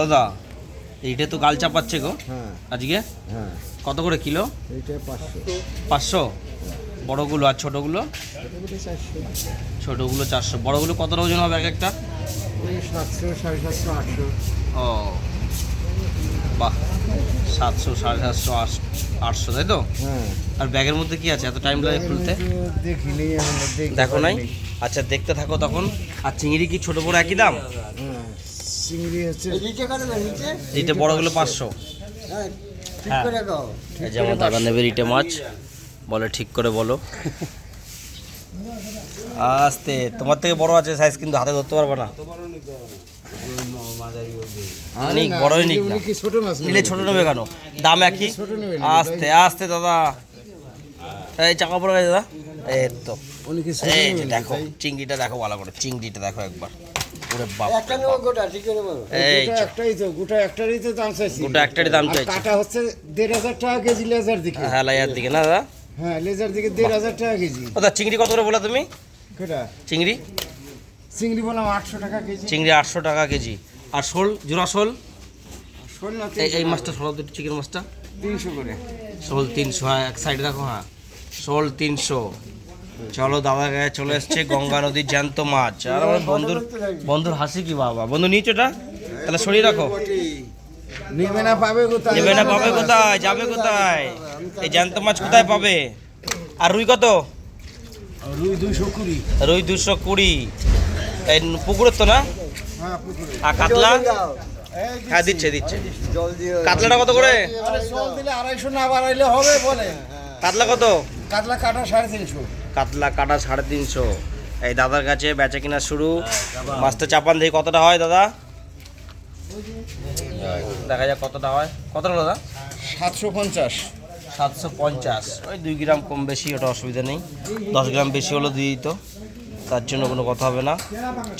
দাদা এইটা তো গাল চাপাচ্ছে গো। হ্যাঁ। আজকে? হ্যাঁ। কত করে কিলো? এইটা পাঁচশো। পাঁচশো? বড়গুলো আর ছোটোগুলো? ছোটোগুলো চারশো। বড়গুলো কত ওজন হবে এক একটা? সাতশো সাড়ে সাতশো আটশো। ও। বাহ সাতশো সাড়ে সাতশো আট- আটশো তাই তো? হ্যাঁ। আর ব্যাগের মধ্যে কি আছে? এত টাইম লাগে খুলতে? দেখিনি দেখো নাই আচ্ছা দেখতে থাকো তখন। আর চিংড়ি কি ছোট বড় একই দাম? হ্যাঁ। চিংড়ি হচ্ছে এইটা বড়গুলো পাঁচশো। হ্যাঁ এই যেমন দাদা নেবে রিটে মাছ। বলে ঠিক করে বলো। আস্তে তোমার থেকে বড় আছে সাইজ কিন্তু হাতে ধরতে পারবে না। আরে নিক, না, বড়ই নিক না। নিলে ছোট নেবে কেন? দাম একই? আস্তে আস্তে দাদা। এই চাকা পড়ে গেছে দাদা। এই তো। দেখো চিংড়িটা দেখো ভালো করে। চিংড়িটা দেখো একবার। ওরে বাপ। একটা গোটা ঠিক করে বলো এই একটাই তো গোটা একটারই তো দাম চাইছি। গোটা একটারই দাম আর চাইছি। কাটা হচ্ছে দেড় হাজার টাকা কেজি লেজার দিকে। হ্যাঁ দিকে না দাদা? হ্যাঁ লেজার দিকে দেড় হাজার টাকা কেজি। চিংড়ি কত করে বলে তুমি? কেটা চিংড়ি? চিংড়ি বললাম আটশো টাকা কেজি। চিংড়ি আটশো টাকা কেজি। আর শোল জোড়া শোল? শোল না এই এই মাছটা শোল দুটো চিকেন মাছটা? তিনশো করে। শোল তিনশো হ্যাঁ এক সাইডে দেখো হ্যাঁ। শোল তিনশো। চলো দাদা গায়ে চলে এসছে গঙ্গা নদীর জ্যান্ত মাছ। আর আমার বন্ধুর বন্ধুর হাসি কি বাবা? বন্ধু নিয়েছো ওটা। তাহলে সরিয়ে রাখো। নেবে না পাবে কোথায়? নেবে না পাবে কোথায়? যাবে কোথায়? এই জ্যান্ত মাছ কোথায় পাবে? আর রুই কত? রুই দুইশো কুড়ি। রুই দুশো কুড়ি। এই পুকুরের তো না? হ্যাঁ আর কাতলা? হ্যাঁ দিচ্ছে দিচ্ছে। কাতলাটা কত করে? শোল দিলে আড়াইশো না বাড়াইলে হবে বলে। কাতলা কত? কাতলা কাটা সাড়ে তিনশো। কাতলা কাটা সাড়ে তিনশো। এই দাদার কাছে বেচা কিনা শুরু। মাছটা চাপান দেখি কতটা হয় দাদা? দেখা যাক কতটা হয়। কতটা দাদা? সাতশো পঞ্চাশ। সাতশো পঞ্চাশ। ওই দুই গ্রাম কম বেশি ওটা অসুবিধা নেই। দশ গ্রাম বেশি হলো দিয়ে দিত। তার জন্য কোনো কথা হবে না।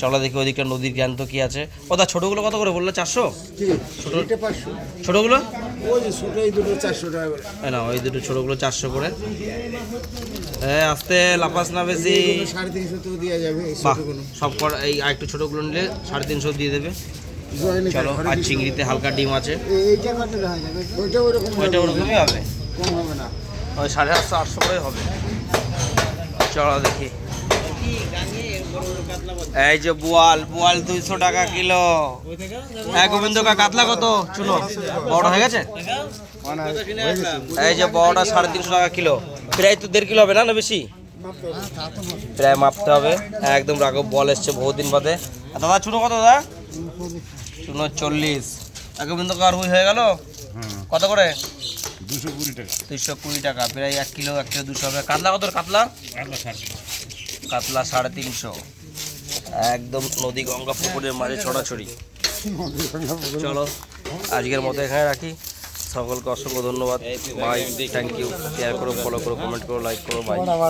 চলো দেখি ওদিকে নদীর জ্ঞান তো কি আছে। ও দা ছোটোগুলো কত করে বলল? চারশো? পাঁচশো। ছোটোগুলো? ওই যে ছোটো এই দুটো চারশো টাকা করে। না ওই দুটো ছোটোগুলো চারশো করে। হ্যাঁ আস্তে লাপাস না বেশি। সাড়ে তিনশো তো দেওয়া যাবে সব কটা এই আরেকটু ছোটোগুলো নিলে সাড়ে তিনশো দিয়ে দেবে। চলো আর চিংড়িতে হালকা ডিম আছে। ওইটা ওরকমই হবে? কম হবে না। ওই সাড়ে সাতশো আটশো করে হবে। চলো দেখি। এই যে বোয়াল বোয়াল দুইশো টাকা কিলো। হ্যাঁ গোবিন্দ কাতলা কত? চুলো বড় হয়ে গেছে? এই যে বড়টা সাড়ে তিনশো টাকা কিলো। প্রায় তো দেড় কিলো হবে না না বেশি? প্রায় মাপতে হবে। একদম রাঘব বল এসছে বহুদিন বাদে। দাদা চুনো কত দাদা? চুনো চল্লিশ। গোবিন্দ কার হুই হয়ে গেল? কত করে? দুশো কুড়ি টাকা। দুইশো কুড়ি টাকা প্রায় এক কিলো এক কিলো দুশো হবে। কাতলা কত কাতলা? কাতলা সাড়ে তিনশো। একদম নদী গঙ্গা পুকুরের মাঝে ছড়াছড়ি চলো, আজকের মতো এখানে রাখি। সকলকে অসংখ্য ধন্যবাদ। বাই থ্যাংক ইউ শেয়ার করো ফলো করো কমেন্ট করো লাইক করো বাই